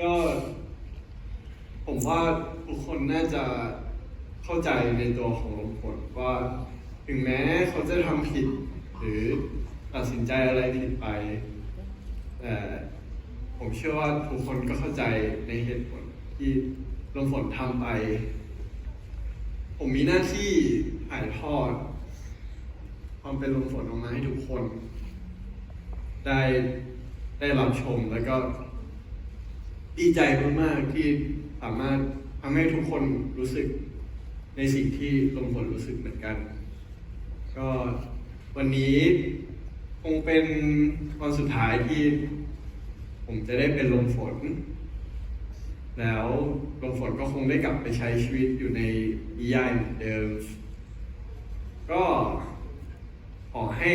ก็ ผมว่าทุกคนน่าจะเข้าใจในตัวของลมฝนว่า ถึงแม้เขาจะทำผิด หรือตัดสินใจอะไรผิดไปแต่ผมเชื่อว่าทุกคนก็เข้าใจในเหตุผลที่ลมฝนทำไป ผมมีหน้าที่ถ่ายทอด ความเป็นลมฝนออกมาให้ทุกคน ได้ได้รับชมแล้วก็ ดีใจมากๆที่สามารถทำให้ทุกคนรู้สึกในสิ่งที่ลมฝนรู้สึกเหมือนกัน ก็วันนี้คงเป็นวันสุดท้ายที่ ผมจะได้เป็นลมฝน แล้วลมฝนก็คงได้กลับไปใช้ชีวิตอยู่ในนิยายเหมือนเดิม ก็ขอให้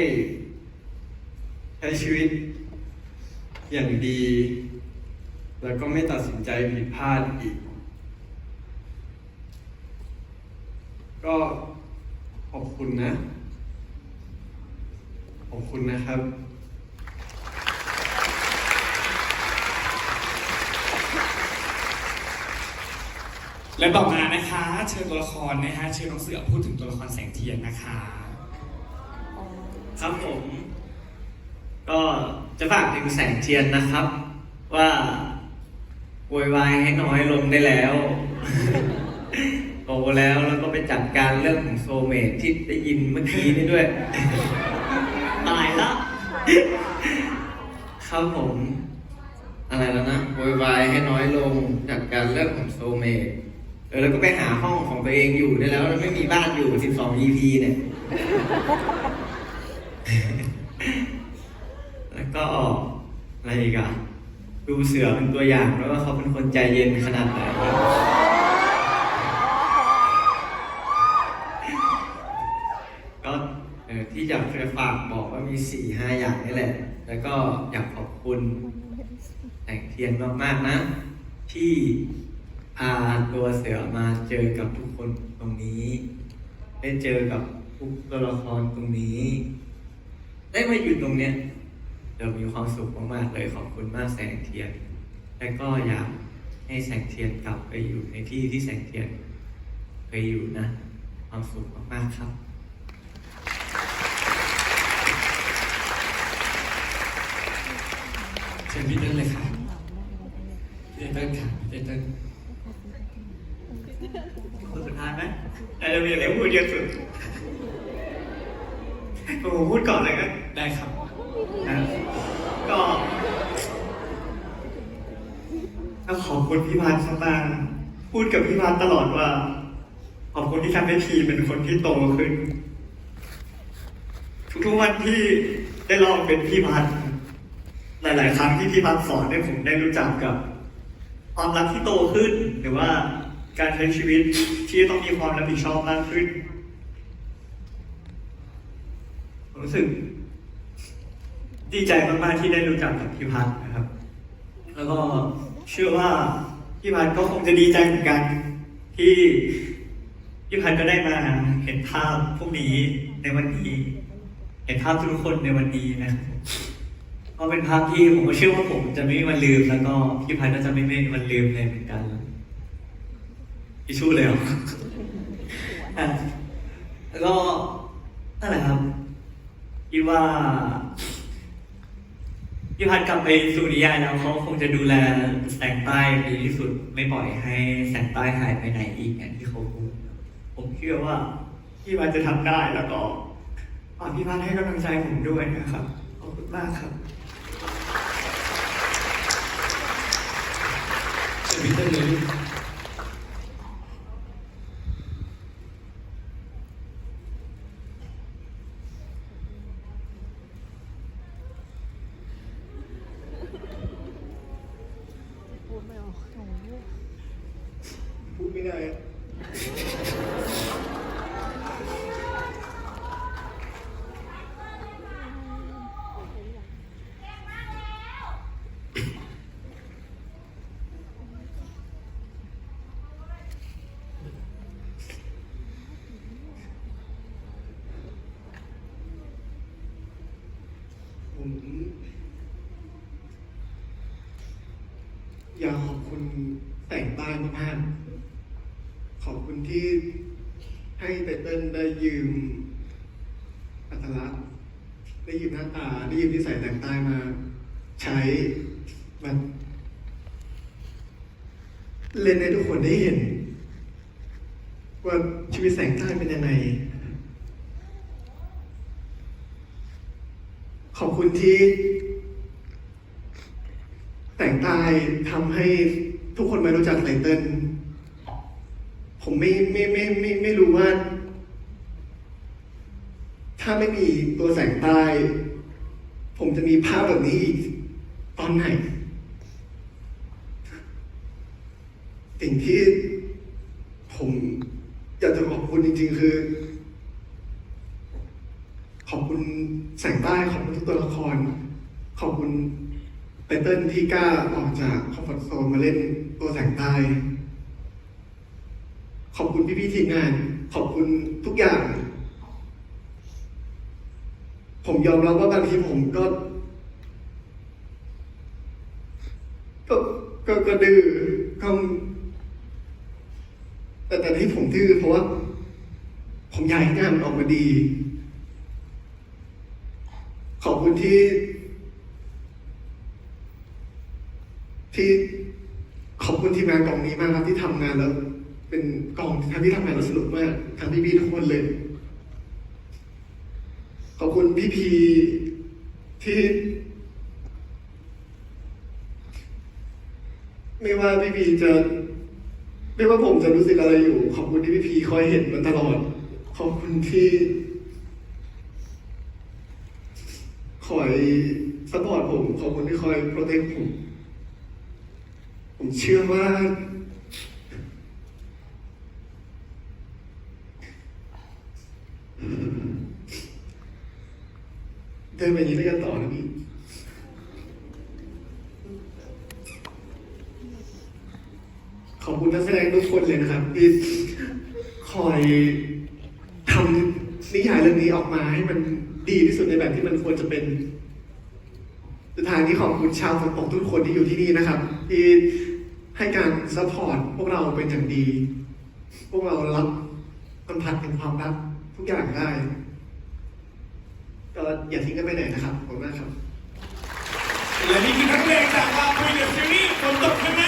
ใช้ชีวิตอย่างดี แล้วก็ไม่ตัดสินใจผิดพลาดอีก ก็ขอบคุณนะ ขอบคุณนะครับ และต่อมานะคะ เชิญตัวละครนะฮะเชิญน้องเสือพูดถึงตัวละครแสงเทียนนะคะ ครับผม ก็จะฝากถึงแสงเทียนนะครับ ว่า โวยวายให้น้อยลงได้แล้วโตแล้วแล้วก็ไปจัดการเรื่องของโซเมทที่ได้ยินเมื่อกี้นี่ด้วย ตายละครับผม อะไรแล้วนะโวยวายให้น้อยลงจัดการเรื่องของโซเมทเออแล้วก็ไปหาห้องของตัวเองอยู่ได้แล้วแล้วไม่มีบ้านอยู่ 12 EP เนี่ย แล้วก็อะไรอีกอะ ดูเสือเป็นตัวอย่างแล้วว่าเขาเป็นคนใจเย็นขนาดไหนก็ที่อยากจะฝากบอกว่ามีสี่ห้าอย่างนี่แหละ แล้วก็อยากขอบคุณแต่งเทียนมากๆนะ ที่พาตัวเสือมาเจอกับทุกคนตรงนี้ ได้เจอกับทุกตัวละครตรงนี้ ได้มาอยู่ตรงเนี้ย เรามีความสุขมากๆเลยขอบคุณมากแสงเทียน และก็อยากให้แสงเทียนกลับไปอยู่ในที่ที่แสงเทียนเคยอยู่นะ ความสุขมากๆครับเชิญพี่เติ้ลเลยค่ะพี่เติ้ลค่ะพี่เติ้ลคนสุดท้ายไหมแต่จะมีอะไรพูดเยอะสุดผมพูดก่อนเลยกันได้ครับ คุณพี่พันธ์มากๆพูดกับพี่พันธ์ตลอดว่า ขอบคุณที่ทำให้พีเป็นคนที่โตขึ้น ทุกๆวันที่ได้ลองเป็นพี่พันธ์หลาย ๆ ครั้งที่พี่พันธ์สอนให้ผมได้รู้จักกับความรักที่โตขึ้น หรือว่าการใช้ชีวิตที่ต้องมีความรับผิดชอบมากขึ้นผมรู้สึกดีใจมาก ๆ ที่ได้รู้จักกับพี่พัฒน์นะครับ แล้วก็ เชื่อว่าพี่พัน์ก็คงจะดีใจเหมือนกัน ที่พี่พัน์ก็ได้มาเห็นภาพพวกนี้ในวันนี้ เห็นภาพทุกคนในวันนี้นะครับก็เป็นภาพที่ผมเชื่อว่าผมจะไม่มีวันลืมแล้วก็พี่พัน์ก็จะไม่มีวันลืมเลยเหมือนกันพี่ชู้เลยอะแล้วก็นั่นแหละครับคิดว่า พี่พัดกลับไปสุริยาแล้วเขาคงจะดูแลแสงใต้ดีที่สุดไม่ปล่อยให้แสงใต้หายไปไหนอีกอย่างที่เขาพูดผมเชื่อว่าพี่พัดจะทำได้แล้วก็ฝากพี่พัดให้กำลังใจผมด้วยนะครับขอบคุณมากครับวิตามินยลูก พูดไม่ได้ ผมอยากขอบคุณแต่งใต้มากๆขอบคุณที่ให้ไตเติ้ลได้ยืมอัตลักษณ์ได้ยืมหน้าตา ได้ยืมนิสัยแต่งใต้มา ใช้มันเล่นให้ทุกคนได้เห็น ว่าชีวิตแสงใต้เป็นยังไง ขอบคุณที่ แต่งกายทำให้ทุกคนมารู้จักไตเติ้ลผมไม่ไม่ไม่ไมไม่ไม่รู้ว่า ถ้าไม่มีตัวแสงใต้ผมจะมีภาพแบบนี้อีกตอนไหน สิ่งที่ผมอยากจะขอบคุณจริง ๆ คือ ขอบคุณแสงใต้ขอบคุณทุกตัวละคร ขอบคุณไตเติ้ลที่กล้าออกจากคอมฟอร์ทโซนมาเล่นตัวแสงใต้ขอบคุณพี่ๆทีมงาน ขอบคุณทุกอย่าง ผมยอมรับว่าบางทีผมก็ ก็ก็ก็ดื้อก็แต่แต่ที่ผมดื้อเพราะว่า ผมอยากให้งานมันออกมาดี ขอบคุณที่ ที่ขอบคุณทีมงานกองนี้มากครับที่ทำงานแล้ว เป็นกองทำที่ทำงานแล้วสนุกมากทั้งพี่ๆทุกคนเลย ขอบคุณพี่พีที่ ไม่ว่าพี่พีจะ ไม่ว่าผมจะรู้สึกอะไรอยู่ ขอบคุณที่พี่พีคอยเห็นมันตลอด ขอบคุณที่ ค อยสปอร์ตผมขอบคุณที่คอยโปรเทคผม ผมเชื่อว่าเดินไปย่างนี้ด้กันต่อนะพี่ขอบคุณนักแสดงทุกคนเลยนะครับที่คอยทำนิยายเรื่องนี้ออกมาให้มันดีที่สุดในแบบที่มันควรจะเป็นสุดท้ายนี้ขอบคุณชาวฝนตกทุกคนที่อยู่ที่นี่นะครับ ที่ให้การซัพพอร์ตพวกเราเป็นอย่างดี พวกเรารับสัมผัสถึงความรักทุกอย่างได้ ก็อย่าทิ้งกันไปไหนนะครับขอบคุณมากครับ และนี่คือนักเพลงจากลาคุยเดอะซีรีส์ฝนตกคณะ